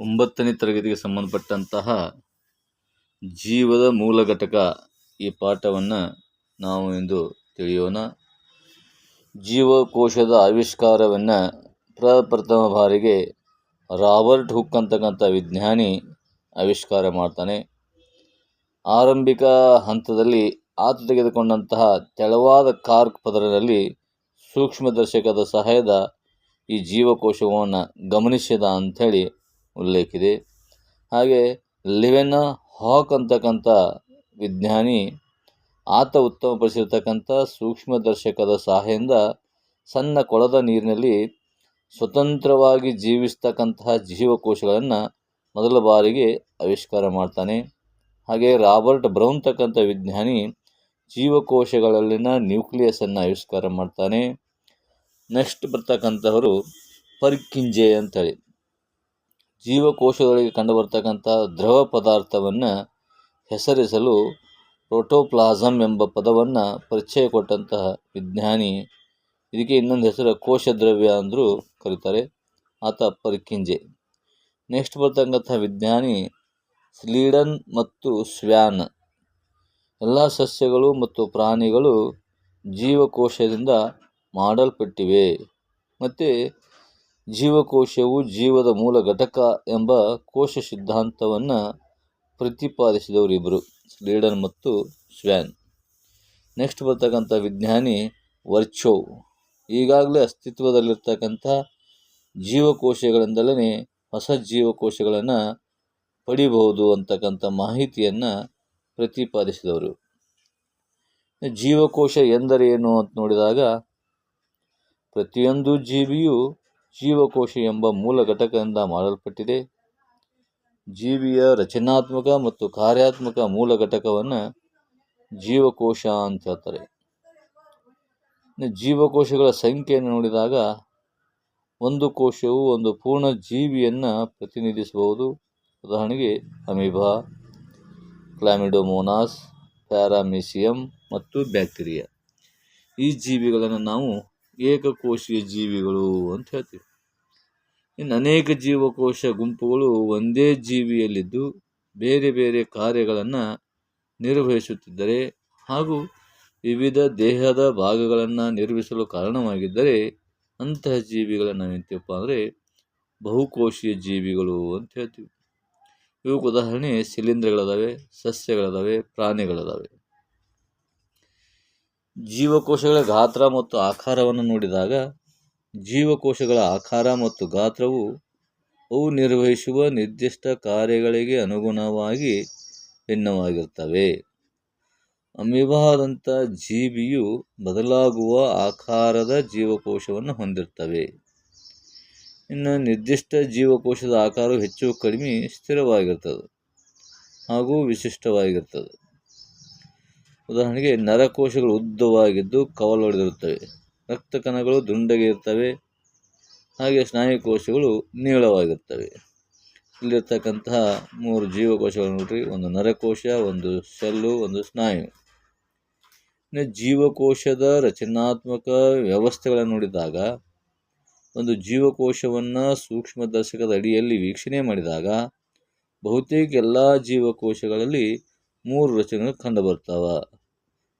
ಒಂಬತ್ತನೇ ತರಗತಿಗೆ ಸಂಬಂಧಪಟ್ಟಂತಹ ಜೀವದ ಮೂಲ ಘಟಕ ಈ ಪಾಠವನ್ನು ನಾವು ಇಂದು ತಿಳಿಯೋಣ. ಜೀವಕೋಶದ ಆವಿಷ್ಕಾರವನ್ನು ಪ್ರಪ್ರಥಮ ಬಾರಿಗೆ ರಾಬರ್ಟ್ ಹುಕ್ ಅಂತಕ್ಕಂಥ ವಿಜ್ಞಾನಿ ಆವಿಷ್ಕಾರ ಮಾಡ್ತಾನೆ. ಆರಂಭಿಕ ಹಂತದಲ್ಲಿ ಆತ ತೆಗೆದುಕೊಂಡಂತಹ ತೆಳವಾದ ಕಾರ್ಕ್ ಪದರದಲ್ಲಿ ಸೂಕ್ಷ್ಮದರ್ಶಕದ ಸಹಾಯದ ಈ ಜೀವಕೋಶವನ್ನು ಗಮನಿಸಿದ ಅಂಥೇಳಿ ಉಲ್ಲೇಖಿದೆ. ಹಾಗೆ ಲಿವೆನ್ ಹಾಕ್ ಅಂತಕ್ಕಂಥ ವಿಜ್ಞಾನಿ, ಆತ ಉತ್ತಮಪಡಿಸಿರ್ತಕ್ಕಂಥ ಸೂಕ್ಷ್ಮದರ್ಶಕದ ಸಹಾಯದಿಂದ ಸಣ್ಣ ಕೊಳದ ನೀರಿನಲ್ಲಿ ಸ್ವತಂತ್ರವಾಗಿ ಜೀವಿಸ್ತಕ್ಕಂತಹ ಜೀವಕೋಶಗಳನ್ನು ಮೊದಲ ಬಾರಿಗೆ ಆವಿಷ್ಕಾರ ಮಾಡ್ತಾನೆ. ಹಾಗೆ ರಾಬರ್ಟ್ ಬ್ರೌನ್ ತಕ್ಕಂಥ ವಿಜ್ಞಾನಿ ಜೀವಕೋಶಗಳಲ್ಲಿನ ನ್ಯೂಕ್ಲಿಯಸನ್ನು ಆವಿಷ್ಕಾರ ಮಾಡ್ತಾನೆ. ನೆಕ್ಸ್ಟ್ ಬರ್ತಕ್ಕಂಥವರು ಪರ್ಕಿಂಜೆ ಅಂತೇಳಿ. ಜೀವಕೋಶಗಳಿಗೆ ಕಂಡುಬರ್ತಕ್ಕಂಥ ದ್ರವ ಪದಾರ್ಥವನ್ನು ಹೆಸರಿಸಲು ಪ್ರೋಟೋಪ್ಲಾಸಮ್ ಎಂಬ ಪದವನ್ನು ಪರಿಚಯ ಕೊಟ್ಟಂತಹ ವಿಜ್ಞಾನಿ, ಇದಕ್ಕೆ ಇನ್ನೊಂದು ಹೆಸರು ಕೋಶದ್ರವ್ಯ ಅಂದರೂ ಕರೀತಾರೆ, ಆತ ಪರಿಕಿಂಜೆ ನೆಕ್ಸ್ಟ್ ಬರ್ತಕ್ಕಂಥ ವಿಜ್ಞಾನಿ ಸ್ಲೀಡನ್ ಮತ್ತು ಸ್ವ್ಯಾನ್. ಎಲ್ಲ ಸಸ್ಯಗಳು ಮತ್ತು ಪ್ರಾಣಿಗಳು ಜೀವಕೋಶದಿಂದ ಮಾಡಲ್ಪಟ್ಟಿವೆ. ಮತ್ತು ಜೀವಕೋಶವು ಜೀವದ ಮೂಲ ಘಟಕ ಎಂಬ ಕೋಶ ಸಿದ್ಧಾಂತವನ್ನು ಪ್ರತಿಪಾದಿಸಿದವರಿಬ್ಬರು ಸ್ಲೀಡನ್ ಮತ್ತು ಸ್ವ್ಯಾನ್ ನೆಕ್ಸ್ಟ್ ಬರ್ತಕ್ಕಂಥ ವಿಜ್ಞಾನಿ ವರ್ಚೋವ್ ಈಗಾಗಲೇ ಅಸ್ತಿತ್ವದಲ್ಲಿರ್ತಕ್ಕಂಥ ಜೀವಕೋಶಗಳಿಂದಲೇ ಹೊಸ ಜೀವಕೋಶಗಳನ್ನು ಪಡಿಬಹುದು ಅಂತಕ್ಕಂಥ ಮಾಹಿತಿಯನ್ನು ಪ್ರತಿಪಾದಿಸಿದವರು. ಜೀವಕೋಶ ಎಂದರೇನು ಅಂತ ನೋಡಿದಾಗ, ಪ್ರತಿಯೊಂದು ಜೀವಿಯು ಜೀವಕೋಶ ಎಂಬ ಮೂಲ ಘಟಕದಿಂದ ಮಾಡಲ್ಪಟ್ಟಿದೆ. ಜೀವಿಯ ರಚನಾತ್ಮಕ ಮತ್ತು ಕಾರ್ಯಾತ್ಮಕ ಮೂಲ ಘಟಕವನ್ನು ಜೀವಕೋಶ ಅಂತ ಹೇಳ್ತಾರೆ. ಜೀವಕೋಶಗಳ ಸಂಖ್ಯೆಯನ್ನು ನೋಡಿದಾಗ ಒಂದು ಕೋಶವು ಒಂದು ಪೂರ್ಣ ಜೀವಿಯನ್ನು ಪ್ರತಿನಿಧಿಸಬಹುದು. ಉದಾಹರಣೆಗೆ ಅಮಿಬಾ, ಕ್ಲಾಮಿಡೋಮೋನಾಸ್, ಪ್ಯಾರಾಮಿಸಿಯಂ ಮತ್ತು ಬ್ಯಾಕ್ಟೀರಿಯಾ. ಈ ಜೀವಿಗಳನ್ನು ನಾವು ಏಕಕೋಶೀಯ ಜೀವಿಗಳು ಅಂತ ಹೇಳ್ತೀವಿ. ಇನ್ನು ಅನೇಕ ಜೀವಕೋಶ ಗುಂಪುಗಳು ಒಂದೇ ಜೀವಿಯಲ್ಲಿದ್ದು ಬೇರೆ ಬೇರೆ ಕಾರ್ಯಗಳನ್ನು ನಿರ್ವಹಿಸುತ್ತಿದ್ದರೆ ಹಾಗೂ ವಿವಿಧ ದೇಹದ ಭಾಗಗಳನ್ನು ನಿರ್ಮಿಸಲು ಕಾರಣವಾಗಿದ್ದರೆ ಅಂತಹ ಜೀವಿಗಳನ್ನು ಏನಂತೀವಪ್ಪ ಅಂದರೆ ಬಹುಕೋಶೀಯ ಜೀವಿಗಳು ಅಂತ ಹೇಳ್ತೀವಿ. ಇವಕ್ಕೆ ಉದಾಹರಣೆ ಶಿಲೀಂಧ್ರಗಳಿದಾವೆ, ಸಸ್ಯಗಳಿದಾವೆ, ಪ್ರಾಣಿಗಳಿದಾವೆ. ಜೀವಕೋಶಗಳ ಗಾತ್ರ ಮತ್ತು ಆಕಾರವನ್ನು ನೋಡಿದಾಗ ಜೀವಕೋಶಗಳ ಆಕಾರ ಮತ್ತು ಗಾತ್ರವು ಅವು ನಿರ್ವಹಿಸುವ ನಿರ್ದಿಷ್ಟ ಕಾರ್ಯಗಳಿಗೆ ಅನುಗುಣವಾಗಿ ಭಿನ್ನವಾಗಿರ್ತವೆ ಅಮೀಬಾದಂಥ ಜೀವಿಯು ಬದಲಾಗುವ ಆಕಾರದ ಜೀವಕೋಶವನ್ನು ಹೊಂದಿರ್ತವೆ ಇನ್ನು ನಿರ್ದಿಷ್ಟ ಜೀವಕೋಶದ ಆಕಾರವು ಹೆಚ್ಚು ಕಡಿಮೆ ಸ್ಥಿರವಾಗಿರ್ತದೆ ಹಾಗೂ ವಿಶಿಷ್ಟವಾಗಿರ್ತದೆ ಉದಾಹರಣೆಗೆ ನರಕೋಶಗಳು ಉದ್ದವಾಗಿದ್ದು ಕವಲೊಡೆದಿರುತ್ತವೆ ರಕ್ತ ಕಣಗಳು ದುಂಡಗೆ ಇರ್ತವೆ. ಹಾಗೆ ಸ್ನಾಯುಕೋಶಗಳು ನೀಳವಾಗಿರ್ತವೆ ಇಲ್ಲಿರ್ತಕ್ಕಂತಹ ಮೂರು ಜೀವಕೋಶಗಳು ನೋಡ್ರಿ, ಒಂದು ನರಕೋಶ, ಒಂದು ಸೆಲ್ಲು, ಒಂದು ಸ್ನಾಯು. ಇನ್ನು ಜೀವಕೋಶದ ರಚನಾತ್ಮಕ ವ್ಯವಸ್ಥೆಗಳನ್ನು ನೋಡಿದಾಗ, ಒಂದು ಜೀವಕೋಶವನ್ನು ಸೂಕ್ಷ್ಮದರ್ಶಕದ ಅಡಿಯಲ್ಲಿ ವೀಕ್ಷಣೆ ಮಾಡಿದಾಗ, ಬಹುತೇಕ ಎಲ್ಲ ಜೀವಕೋಶಗಳಲ್ಲಿ ಮೂರು ರಚನೆಗಳು ಕಂಡುಬರ್ತಾವ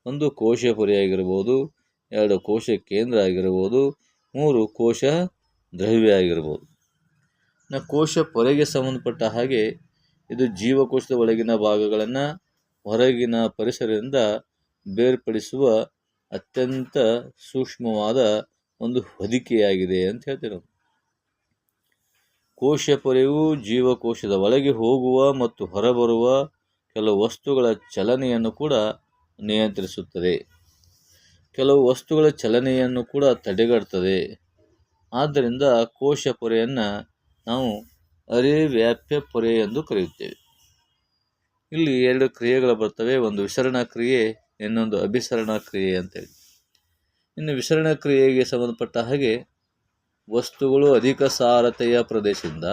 ಒಂದು ಕೋಶ ಆಗಿರ್ಬೋದು, ಎರಡು ಕೋಶ ಕೇಂದ್ರ ಆಗಿರ್ಬೋದು, ಮೂರು ಕೋಶ ದ್ರವ್ಯ ಆಗಿರ್ಬೋದು. ಕೋಶ ಪೊರೆಗೆ ಸಂಬಂಧಪಟ್ಟ ಹಾಗೆ ಇದು ಜೀವಕೋಶದ ಒಳಗಿನ ಭಾಗಗಳನ್ನು ಹೊರಗಿನ ಪರಿಸರದಿಂದ ಬೇರ್ಪಡಿಸುವ ಅತ್ಯಂತ ಸೂಕ್ಷ್ಮವಾದ ಒಂದು ಹೊದಿಕೆಯಾಗಿದೆ ಅಂತ ಹೇಳ್ತೀವಿ ನಾವು ಕೋಶ ಪೊರೆಯು ಜೀವಕೋಶದ ಒಳಗೆ ಹೋಗುವ ಮತ್ತು ಹೊರಬರುವ ಕೆಲವು ವಸ್ತುಗಳ ಚಲನೆಯನ್ನು ಕೂಡ ನಿಯಂತ್ರಿಸುತ್ತದೆ. ಕೆಲವು ವಸ್ತುಗಳ ಚಲನೆಯನ್ನು ಕೂಡ ತಡೆಗಟ್ತದೆ ಆದ್ದರಿಂದ ಕೋಶ ಪೊರೆಯನ್ನು ನಾವು ಅರೆವ್ಯಾಪ್ಯ ಪೊರೆ ಎಂದು ಕರೆಯುತ್ತೇವೆ. ಇಲ್ಲಿ ಎರಡು ಕ್ರಿಯೆಗಳು ಬರ್ತವೆ ಒಂದು ವಿಸರಣಾ ಕ್ರಿಯೆ, ಇನ್ನೊಂದು ಅಭಿಸರಣಾ ಕ್ರಿಯೆ ಅಂತೇಳಿ. ಇನ್ನು ವಿಸರಣಾ ಕ್ರಿಯೆಗೆ ಸಂಬಂಧಪಟ್ಟ ಹಾಗೆ ವಸ್ತುಗಳು ಅಧಿಕ ಸಾರತೆಯ ಪ್ರದೇಶದಿಂದ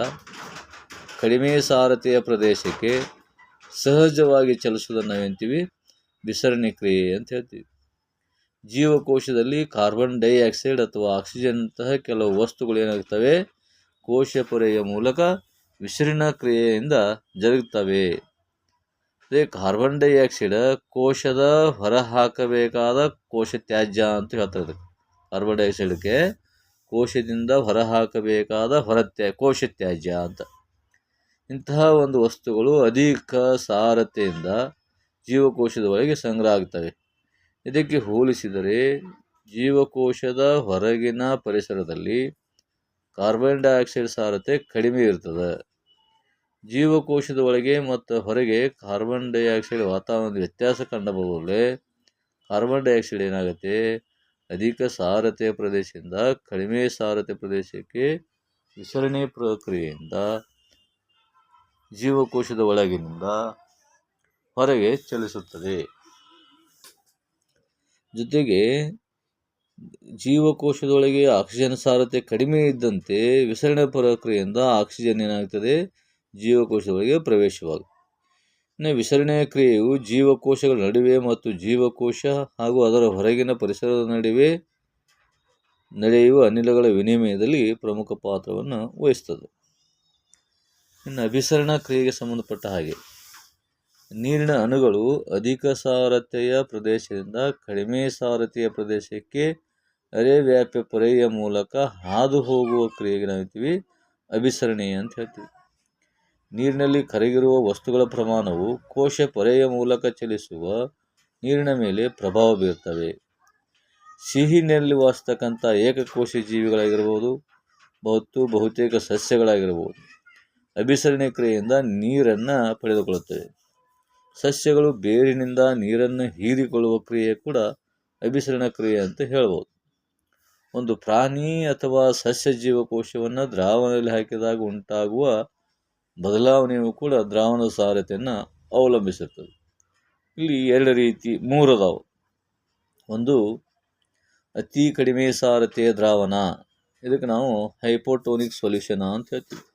ಕಡಿಮೆ ಸಾರತೆಯ ಪ್ರದೇಶಕ್ಕೆ ಸಹಜವಾಗಿ ಚಲಿಸುವುದನ್ನು ನಾವೇಂತೀವಿ ವಿಸರಣೆ ಕ್ರಿಯೆ ಅಂತ ಹೇಳ್ತೀವಿ. ಜೀವಕೋಶದಲ್ಲಿ ಕಾರ್ಬನ್ ಡೈಆಕ್ಸೈಡ್ ಅಥವಾ ಆಕ್ಸಿಜನ್ ಅಂತಹ ಕೆಲವು ವಸ್ತುಗಳು ಏನಾಗ್ತವೆ? ಕೋಶ ಪೊರೆಯ ಮೂಲಕ ವಿಸರಣ ಕ್ರಿಯೆಯಿಂದ ಜರುಗುತ್ತವೆ ಅದೇ ಕಾರ್ಬನ್ ಡೈಆಕ್ಸೈಡ್ ಕೋಶದ ಹೊರಹಾಕಬೇಕಾದ ಕೋಶ ತ್ಯಾಜ್ಯ ಅಂತ ಹೇಳ್ತಾರೆ. ಕಾರ್ಬನ್ ಡೈಆಕ್ಸೈಡ್ಗೆ ಕೋಶದಿಂದ ಹೊರಹಾಕಬೇಕಾದ ಹೊರತ್ಯ ಕೋಶ ತ್ಯಾಜ್ಯ ಅಂತ. ಇಂತಹ ಒಂದು ವಸ್ತುಗಳು ಅಧಿಕ ಸಾರತೆಯಿಂದ ಜೀವಕೋಶದ ಒಳಗೆ ಸಂಗ್ರಹ ಆಗ್ತವೆ. ಇದಕ್ಕೆ ಹೋಲಿಸಿದರೆ ಜೀವಕೋಶದ ಹೊರಗಿನ ಪರಿಸರದಲ್ಲಿ ಕಾರ್ಬನ್ ಡೈಆಕ್ಸೈಡ್ ಸಾರತೆ ಕಡಿಮೆ ಇರ್ತದೆ. ಜೀವಕೋಶದ ಒಳಗೆ ಮತ್ತು ಹೊರಗೆ ಕಾರ್ಬನ್ ಡೈಆಕ್ಸೈಡ್ ವಾತಾವರಣದ ವ್ಯತ್ಯಾಸ ಕಂಡಬಹುದೇ ಕಾರ್ಬನ್ ಡೈಆಕ್ಸೈಡ್ ಏನಾಗುತ್ತೆ? ಅಧಿಕ ಸಾರತೆ ಪ್ರದೇಶದಿಂದ ಕಡಿಮೆ ಸಾರತೆ ಪ್ರದೇಶಕ್ಕೆ ವಿಸರಣೆ ಪ್ರಕ್ರಿಯೆಯಿಂದ ಜೀವಕೋಶದ ಒಳಗಿನಿಂದ ಹೊರಗೆ ಚಲಿಸುತ್ತದೆ. ಜೊತೆಗೆ ಜೀವಕೋಶದೊಳಗೆ ಆಕ್ಸಿಜನ್ ಸಾರತೆ ಕಡಿಮೆ ಇದ್ದಂತೆ ವಿಸರಣೆ ಪ್ರಕ್ರಿಯೆಯಿಂದ ಆಕ್ಸಿಜನ್ ಏನಾಗ್ತದೆ ಜೀವಕೋಶದೊಳಗೆ ಪ್ರವೇಶವಾಗುತ್ತೆ ಇನ್ನು ವಿಸರಣೆಯ ಕ್ರಿಯೆಯು ಜೀವಕೋಶಗಳ ನಡುವೆ ಮತ್ತು ಜೀವಕೋಶ ಹಾಗೂ ಅದರ ಹೊರಗಿನ ಪರಿಸರದ ನಡುವೆ ನಡೆಯುವ ಅನಿಲಗಳ ವಿನಿಮಯದಲ್ಲಿ ಪ್ರಮುಖ ಪಾತ್ರವನ್ನು ವಹಿಸ್ತದೆ ಇನ್ನು ಅಭಿಸರಣ ಕ್ರಿಯೆಗೆ ಸಂಬಂಧಪಟ್ಟ ಹಾಗೆ ನೀರಿನ ಅಣುಗಳು ಅಧಿಕ ಸಾರತೆಯ ಪ್ರದೇಶದಿಂದ ಕಡಿಮೆ ಸಾರತೆಯ ಪ್ರದೇಶಕ್ಕೆ ಅರೆವ್ಯಾಪ್ಯ ಪೊರೆಯ ಮೂಲಕ ಹಾದು ಹೋಗುವ ಕ್ರಿಯೆಗೆ ನಾವಿರ್ತೀವಿ ಅಭಿಸರಣೆ ಅಂತ ಹೇಳ್ತೀವಿ. ನೀರಿನಲ್ಲಿ ಕರಗಿರುವ ವಸ್ತುಗಳ ಪ್ರಮಾಣವು ಕೋಶ ಪೊರೆಯ ಮೂಲಕ ಚಲಿಸುವ ನೀರಿನ ಮೇಲೆ ಪ್ರಭಾವ ಬೀರ್ತವೆ. ಸಿಹಿನಲ್ಲಿ ವಾಸಿಸ್ತಕ್ಕಂಥ ಏಕಕೋಶ ಜೀವಿಗಳಾಗಿರ್ಬೋದು, ಮತ್ತು ಬಹುತೇಕ ಸಸ್ಯಗಳಾಗಿರ್ಬೋದು. ಅಭಿಸರಣೆ ಕ್ರಿಯೆಯಿಂದ ನೀರನ್ನು ಪಡೆದುಕೊಳ್ಳುತ್ತವೆ. ಸಸ್ಯಗಳು ಬೇರಿನಿಂದ ನೀರನ್ನು ಹೀರಿಕೊಳ್ಳುವ ಕ್ರಿಯೆ ಕೂಡ ಅಭಿಸರಣ ಕ್ರಿಯೆ ಅಂತ ಹೇಳ್ಬೋದು. ಒಂದು ಪ್ರಾಣಿ ಅಥವಾ ಸಸ್ಯ ಜೀವಕೋಶವನ್ನು ದ್ರಾವಣದಲ್ಲಿ ಹಾಕಿದಾಗ ಉಂಟಾಗುವ ಬದಲಾವಣೆಯು ಕೂಡ ದ್ರಾವಣದ ಸಾರತೆಯನ್ನು ಅವಲಂಬಿಸಿರ್ತದೆ. ಇಲ್ಲಿ ಎರಡು ರೀತಿ ಮೂರು ಅದಾವು ಒಂದು ಅತಿ ಕಡಿಮೆ ಸಾರತೆಯ ದ್ರಾವಣ. ಇದಕ್ಕೆ ನಾವು ಹೈಪೋಟೋನಿಕ್ ಸೊಲ್ಯೂಷನ್ ಅಂತ ಹೇಳ್ತೀವಿ.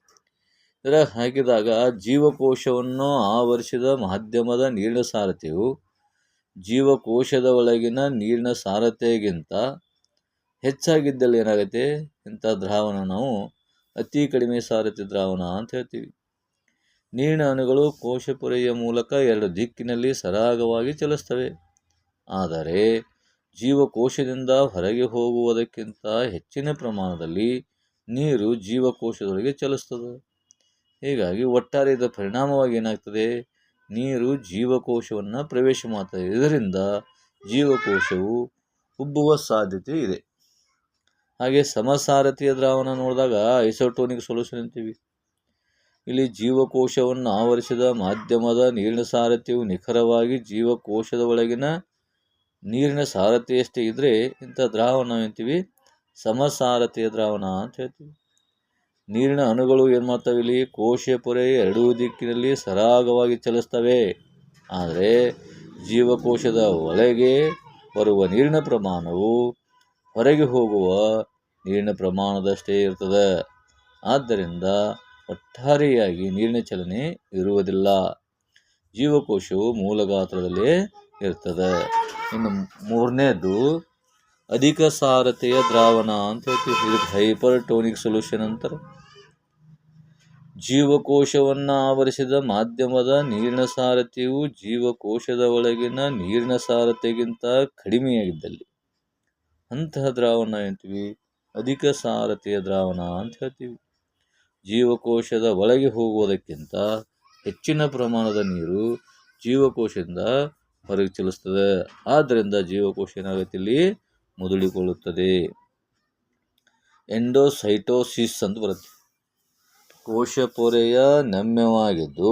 ಇದರ ಹಾಕಿದಾಗ ಜೀವಕೋಶವನ್ನು ಆವರಿಸಿದ ಮಾಧ್ಯಮದ ನೀರಿನ ಸಾರಥ್ಯವು ಜೀವಕೋಶದ ಒಳಗಿನ ನೀರಿನ ಸಾರತೆಗಿಂತ ಹೆಚ್ಚಾಗಿದ್ದಲ್ಲಿ ಏನಾಗುತ್ತೆ? ಇಂಥ ದ್ರಾವಣ ನಾವು ಅತಿ ಕಡಿಮೆ ಸಾರಥ್ಯ ದ್ರಾವಣ ಅಂತ ಹೇಳ್ತೀವಿ. ನೀರಿನ ಅಣುಗಳು ಕೋಶ ಪೊರೆಯ ಮೂಲಕ ಎರಡು ದಿಕ್ಕಿನಲ್ಲಿ ಸರಾಗವಾಗಿ ಚಲಿಸ್ತವೆ. ಆದರೆ ಜೀವಕೋಶದಿಂದ ಹೊರಗೆ ಹೋಗುವುದಕ್ಕಿಂತ ಹೆಚ್ಚಿನ ಪ್ರಮಾಣದಲ್ಲಿ ನೀರು ಜೀವಕೋಶದೊಳಗೆ ಚಲಿಸ್ತದೆ. ಹೀಗಾಗಿ ಒಟ್ಟಾರೆ ಇದರ ಪರಿಣಾಮವಾಗಿ ಏನಾಗ್ತದೆ? ನೀರು ಜೀವಕೋಶವನ್ನು ಪ್ರವೇಶ ಮಾಡ್ತದೆ ಇದರಿಂದ ಜೀವಕೋಶವು ಉಬ್ಬುವ ಸಾಧ್ಯತೆ ಇದೆ. ಹಾಗೆ ಸಮಸಾರಥಿಯ ದ್ರಾವಣ ನೋಡಿದಾಗ ಐಸೋಟೋನಿಕ್ ಸೊಲ್ಯೂಷನ್ ಅಂತೀವಿ. ಇಲ್ಲಿ ಜೀವಕೋಶವನ್ನು ಆವರಿಸಿದ ಮಾಧ್ಯಮದ ನೀರಿನ ಸಾರಥ್ಯವು ನಿಖರವಾಗಿ ಜೀವಕೋಶದ ಒಳಗಿನ ನೀರಿನ ಸಾರಥ್ಯಷ್ಟೇ ಇದ್ದರೆ ಇಂಥ ದ್ರಾವಣ ಅಂತೀವಿ. ಸಮಸಾರಥಿಯ ದ್ರಾವಣ ಅಂತ ಹೇಳ್ತೀವಿ. ನೀರಿನ ಅಣುಗಳು ಏನು ಮಾಡ್ತವೆ ಇಲ್ಲಿ ಕೋಶ ಪೊರೆ ಎರಡೂ ದಿಕ್ಕಿನಲ್ಲಿ ಸರಾಗವಾಗಿ ಚಲಿಸ್ತವೆ. ಆದರೆ ಜೀವಕೋಶದ ಒಳಗೆ ಬರುವ ನೀರಿನ ಪ್ರಮಾಣವು ಹೊರಗೆ ಹೋಗುವ ನೀರಿನ ಪ್ರಮಾಣದಷ್ಟೇ ಇರ್ತದೆ. ಆದ್ದರಿಂದ ಒಟ್ಟಾರೆಯಾಗಿ ನೀರಿನ ಚಲನೆ ಇರುವುದಿಲ್ಲ. ಜೀವಕೋಶವು ಮೂಲ ಗಾತ್ರದಲ್ಲೇ ಇರ್ತದೆ. ಇನ್ನು ಮೂರನೇದು ಅಧಿಕ ಸಾರತೆಯ ದ್ರಾವಣ ಅಂತ ಹೇಳ್ತೀವಿ. ಇದಕ್ಕೆ ಹೈಪರ್ ಟೋನಿಕ್ ಸೊಲ್ಯೂಷನ್ ಅಂತಾರೆ. ಜೀವಕೋಶವನ್ನು ಆವರಿಸಿದ ಮಾಧ್ಯಮದ ನೀರಿನ ಸಾರತೆಯು ಜೀವಕೋಶದ ಒಳಗಿನ ನೀರಿನ ಸಾರತೆಗಿಂತ ಕಡಿಮೆಯಾಗಿದ್ದಲ್ಲಿ. ಅಂತಹ ದ್ರಾವಣ ಅಂತೀವಿ ಅಧಿಕ ಸಾರತೆಯ ದ್ರಾವಣ ಅಂತ ಹೇಳ್ತೀವಿ. ಜೀವಕೋಶದ ಒಳಗೆ ಹೋಗುವುದಕ್ಕಿಂತ ಹೆಚ್ಚಿನ ಪ್ರಮಾಣದ ನೀರು ಜೀವಕೋಶದಿಂದ ಹೊರಗೆ ಚಲಿಸ್ತದೆ. ಆದ್ದರಿಂದ ಜೀವಕೋಶ ಏನಾಗುತ್ತೆ ಇಲ್ಲಿ? ಮುದುಡಿಕೊಳ್ಳುತ್ತದೆ ಎಂಡೋಸೈಟೋಸಿಸ್ ಅಂತ ಬರುತ್ತೆ. ಕೋಶ ಪೊರೆಯ ನಮ್ಯವಾಗಿದ್ದು,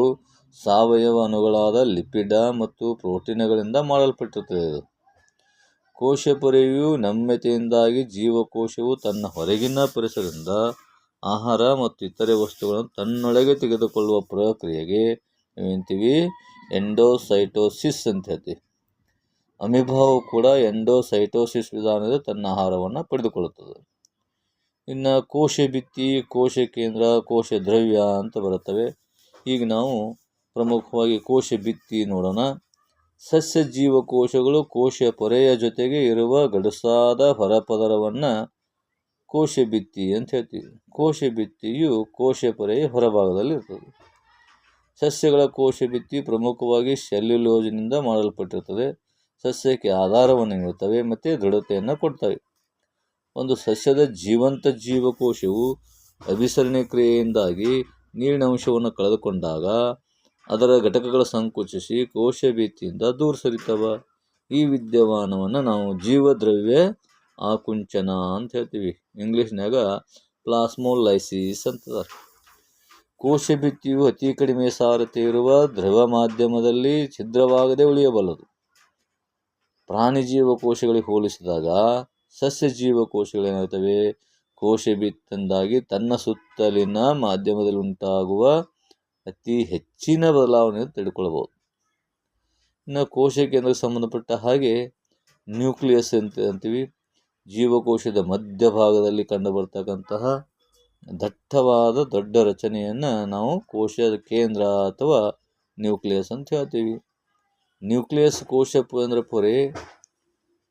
ಸಾವಯವ ಅಣುಗಳಾದ ಲಿಪಿಡ ಮತ್ತು ಪ್ರೋಟೀನ್ಗಳಿಂದ ಮಾಡಲ್ಪಟ್ಟಿರುತ್ತದೆ. ಇದು ಕೋಶ ಪೊರೆಯು ನಮ್ಯತೆಯಿಂದಾಗಿ ಜೀವಕೋಶವು ತನ್ನ ಹೊರಗಿನ ಪರಿಸರದಿಂದ ಆಹಾರ ಮತ್ತು ಇತರೆ ವಸ್ತುಗಳನ್ನು ತನ್ನೊಳಗೆ ತೆಗೆದುಕೊಳ್ಳುವ ಪ್ರಕ್ರಿಯೆಗೆ ಏನಂತೀವಿ ಎಂಡೋಸೈಟೋಸಿಸ್ ಅಂತ ಹೇಳ್ತೀವಿ. ಅಮಿಭಾವು ಕೂಡ ಎಂಡೋಸೈಟೋಸಿಸ್ ವಿಧಾನದ ತನ್ನ ಆಹಾರವನ್ನು ಪಡೆದುಕೊಳ್ಳುತ್ತದೆ. ಇನ್ನು ಕೋಶ ಭಿತ್ತಿ ಕೋಶ ಕೇಂದ್ರ, ಕೋಶ ದ್ರವ್ಯ ಅಂತ ಬರುತ್ತವೆ. ಈಗ ನಾವು ಪ್ರಮುಖವಾಗಿ ಕೋಶ ಭಿತ್ತಿ ನೋಡೋಣ. ಸಸ್ಯ ಜೀವಕೋಶಗಳು ಕೋಶ ಪೊರೆಯ ಜೊತೆಗೆ ಇರುವ ಗಡಸಾದ ಹೊರಪದರವನ್ನು ಕೋಶ ಭಿತ್ತಿ ಅಂತ ಹೇಳ್ತೀವಿ. ಕೋಶ ಭಿತ್ತಿಯು ಕೋಶ ಪೊರೆಯ ಹೊರಭಾಗದಲ್ಲಿ ಇರ್ತದೆ. ಸಸ್ಯಗಳ ಕೋಶ ಭಿತ್ತಿ ಪ್ರಮುಖವಾಗಿ ಶಲ್ಯುಲೋಜಿನಿಂದ ಮಾಡಲ್ಪಟ್ಟಿರುತ್ತದೆ ಸಸ್ಯಕ್ಕೆ ಆಧಾರವನ್ನು ನೀಡುತ್ತವೆ ಮತ್ತು ದೃಢತೆಯನ್ನು ಕೊಡ್ತವೆ. ಒಂದು ಸಸ್ಯದ ಜೀವಂತ ಜೀವಕೋಶವು ಅಭಿಸರಣೆ ಕ್ರಿಯೆಯಿಂದಾಗಿ ನೀರಿನ ಅಂಶವನ್ನು ಕಳೆದುಕೊಂಡಾಗ ಅದರ ಘಟಕಗಳ ಸಂಕುಚಿಸಿ ಕೋಶ ಭೀತಿಯಿಂದ ದೂರ ಸರಿತವ. ಈ ವಿದ್ಯಮಾನವನ್ನು ನಾವು ಜೀವದ್ರವ್ಯ ಆಕುಂಚನ ಅಂತ ಹೇಳ್ತೀವಿ. ಇಂಗ್ಲೀಷ್ನಾಗ ಪ್ಲಾಸ್ಮೋಲೈಸಿಸ್ ಅಂತದಾರೆ ಕೋಶ ಭಿತ್ತಿಯು ಅತಿ ಕಡಿಮೆ ಸಾರತೆ ಇರುವ ದ್ರವ ಮಾಧ್ಯಮದಲ್ಲಿ ಛಿದ್ರವಾಗದೆ ಉಳಿಯಬಲ್ಲದು. ಪ್ರಾಣಿ ಜೀವಕೋಶಗಳಿಗೆ ಹೋಲಿಸಿದಾಗ ಸಸ್ಯ ಜೀವಕೋಶಗಳೇನಾಗ್ತವೆ ಕೋಶ ಬಿತ್ತಂದಾಗಿ ತನ್ನ ಸುತ್ತಲಿನ ಮಾಧ್ಯಮದಲ್ಲಿ ಉಂಟಾಗುವ ಅತಿ ಹೆಚ್ಚಿನ ಬದಲಾವಣೆಯನ್ನು ತಡೆದುಕೊಳ್ಳಬಹುದು ಇನ್ನು ಕೋಶ ಕೇಂದ್ರಕ್ಕೆ ಸಂಬಂಧಪಟ್ಟ ಹಾಗೆ ನ್ಯೂಕ್ಲಿಯಸ್ ಅಂತ ಅಂತೀವಿ. ಜೀವಕೋಶದ ಮಧ್ಯಭಾಗದಲ್ಲಿ ಕಂಡುಬರ್ತಕ್ಕಂತಹ ದಟ್ಟವಾದ ದೊಡ್ಡ ರಚನೆಯನ್ನು ನಾವು ಕೋಶದ ಕೇಂದ್ರ ಅಥವಾ ನ್ಯೂಕ್ಲಿಯಸ್ ಅಂತ ಹೇಳ್ತೀವಿ. ನ್ಯೂಕ್ಲಿಯಸ್ ಕೋಶ ಕೇಂದ್ರ ಪೊರೆ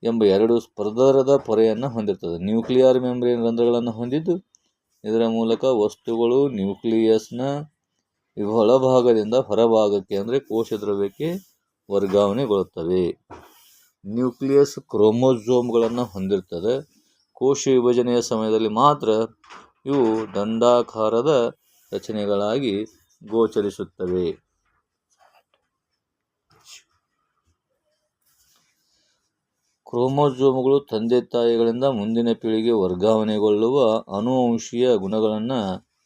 ಎಂಬ ಎರಡು ಸ್ಪರ್ಧರದ ಪೊರೆಯನ್ನು ಹೊಂದಿರ್ತದೆ. ನ್ಯೂಕ್ಲಿಯರ್ ಮೆಂಬ್ರೇನ್ ರಂಧ್ರಗಳನ್ನು ಹೊಂದಿದ್ದು ಇದರ ಮೂಲಕ ವಸ್ತುಗಳು ನ್ಯೂಕ್ಲಿಯಸ್ನ ಒಳಭಾಗದಿಂದ ಹೊರಭಾಗಕ್ಕೆ ಅಂದರೆ ಕೋಶ ದ್ರವ್ಯಕ್ಕೆ ವರ್ಗಾವಣೆಗೊಳ್ಳುತ್ತವೆ. ನ್ಯೂಕ್ಲಿಯಸ್ ಕ್ರೋಮೋಸೋಮ್ಗಳನ್ನು ಹೊಂದಿರ್ತದೆ. ಕೋಶ ವಿಭಜನೆಯ ಸಮಯದಲ್ಲಿ ಮಾತ್ರ ಇವು ದಂಡಾಕಾರದ ರಚನೆಗಳಾಗಿ ಗೋಚರಿಸುತ್ತವೆ. ಕ್ರೋಮೋಸೋಮ್ಗಳು ತಂದೆ ತಾಯಿಗಳಿಂದ ಮುಂದಿನ ಪೀಳಿಗೆ ವರ್ಗಾವಣೆಗೊಳ್ಳುವ ಅನುವಂಶೀಯ ಗುಣಗಳನ್ನು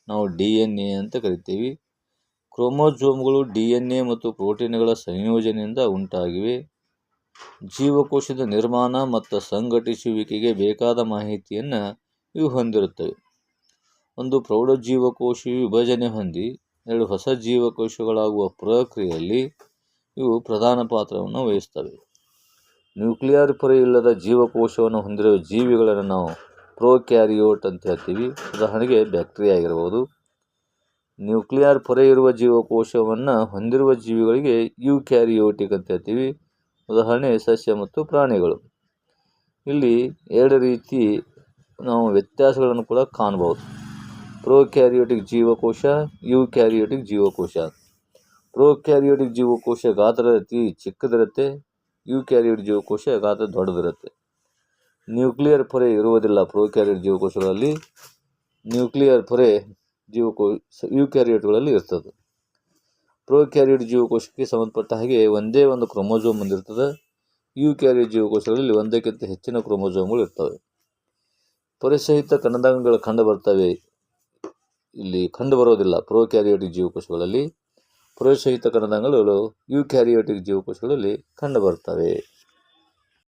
ನಾವು ಡಿ ಎನ್ ಎ ಅಂತ ಕರಿತೀವಿ. ಕ್ರೋಮೋಸೋಮ್ಗಳು ಡಿ ಎನ್ ಎ ಮತ್ತು ಪ್ರೋಟೀನ್ಗಳ ಸಂಯೋಜನೆಯಿಂದ ಉಂಟಾಗಿವೆ. ಜೀವಕೋಶದ ನಿರ್ಮಾಣ ಮತ್ತು ಸಂಘಟಿಸುವಿಕೆಗೆ ಬೇಕಾದ ಮಾಹಿತಿಯನ್ನು ಇವು ಹೊಂದಿರುತ್ತವೆ. ಒಂದು ಪ್ರೌಢ ಜೀವಕೋಶ ವಿಭಜನೆ ಹೊಂದಿ ಎರಡು ಹೊಸ ಜೀವಕೋಶಗಳಾಗುವ ಪ್ರಕ್ರಿಯೆಯಲ್ಲಿ ಇವು ಪ್ರಧಾನ ಪಾತ್ರವನ್ನು ವಹಿಸ್ತವೆ. ನ್ಯೂಕ್ಲಿಯರ್ ಪೊರೆ ಇಲ್ಲದ ಜೀವಕೋಶವನ್ನು ಹೊಂದಿರುವ ಜೀವಿಗಳನ್ನು ನಾವು ಪ್ರೋಕ್ಯಾರಿಯೋಟ್ ಅಂತ ಹೇಳ್ತೀವಿ. ಉದಾಹರಣೆಗೆ ಬ್ಯಾಕ್ಟೀರಿಯಾ ಆಗಿರ್ಬೋದು. ನ್ಯೂಕ್ಲಿಯರ್ ಪೊರೆ ಇರುವ ಜೀವಕೋಶವನ್ನು ಹೊಂದಿರುವ ಜೀವಿಗಳಿಗೆ ಯು ಕ್ಯಾರಿಯೋಟಿಕ್ ಅಂತ ಹೇಳ್ತೀವಿ. ಉದಾಹರಣೆ ಸಸ್ಯ ಮತ್ತು ಪ್ರಾಣಿಗಳು. ಇಲ್ಲಿ ಎರಡು ರೀತಿ ನಾವು ವ್ಯತ್ಯಾಸಗಳನ್ನು ಕೂಡ ಕಾಣ್ಬೋದು. ಪ್ರೋಕ್ಯಾರಿಯೋಟಿಕ್ ಜೀವಕೋಶ ಯು ಕ್ಯಾರಿಯೋಟಿಕ್ ಜೀವಕೋಶ. ಪ್ರೋಕ್ಯಾರಿಯೋಟಿಕ್ ಜೀವಕೋಶ ಗಾತ್ರ ಅತಿ ಚಿಕ್ಕದಿರುತ್ತೆ. ಯು ಕ್ಯಾರಿಯಡ್ ಜೀವಕೋಶ ಗಾತ್ರ ದೊಡ್ಡದಿರುತ್ತೆ. ನ್ಯೂಕ್ಲಿಯರ್ ಪೊರೆ ಇರುವುದಿಲ್ಲ. ಪ್ರೋಕ್ಯಾರಿಯೋಟ್ ಜೀವಕೋಶಗಳಲ್ಲಿ ನ್ಯೂಕ್ಲಿಯರ್ ಪೊರೆ ಜೀವಕೋಶ ಯು ಕ್ಯಾರಿಯೋಟ್ಗಳಲ್ಲಿ ಇರ್ತದೆ. ಪ್ರೋಕ್ಯಾರಿಯೋಟ್ ಜೀವಕೋಶಕ್ಕೆ ಸಂಬಂಧಪಟ್ಟ ಹಾಗೆ ಒಂದೇ ಒಂದು ಕ್ರೋಮೋಸೋಮ್ ಬಂದಿರ್ತದೆ ಯು ಕ್ಯಾರಿಯೋಟ್ ಜೀವಕೋಶಗಳಲ್ಲಿ ಒಂದಕ್ಕಿಂತ ಹೆಚ್ಚಿನ ಕ್ರೋಮೋಸೋಮ್ಗಳು ಇರ್ತವೆ. ಪೊರೆಸಹಿತ ಕಣದಾಂಗಗಳು ಕಂಡು ಬರ್ತವೆ. ಇಲ್ಲಿ ಕಂಡು ಬರೋದಿಲ್ಲ. ಪ್ರೋಕ್ಯಾರಿಯೋಟಿಕ್ ಜೀವಕೋಶಗಳಲ್ಲಿ ಪೊರೆಸಹಿತ ಕಣದಂಗಳು ಯುಕ್ಯಾರಿಯೋಟಿಕ್ ಜೀವಕೋಶಗಳಲ್ಲಿ ಕಂಡು ಬರ್ತವೆ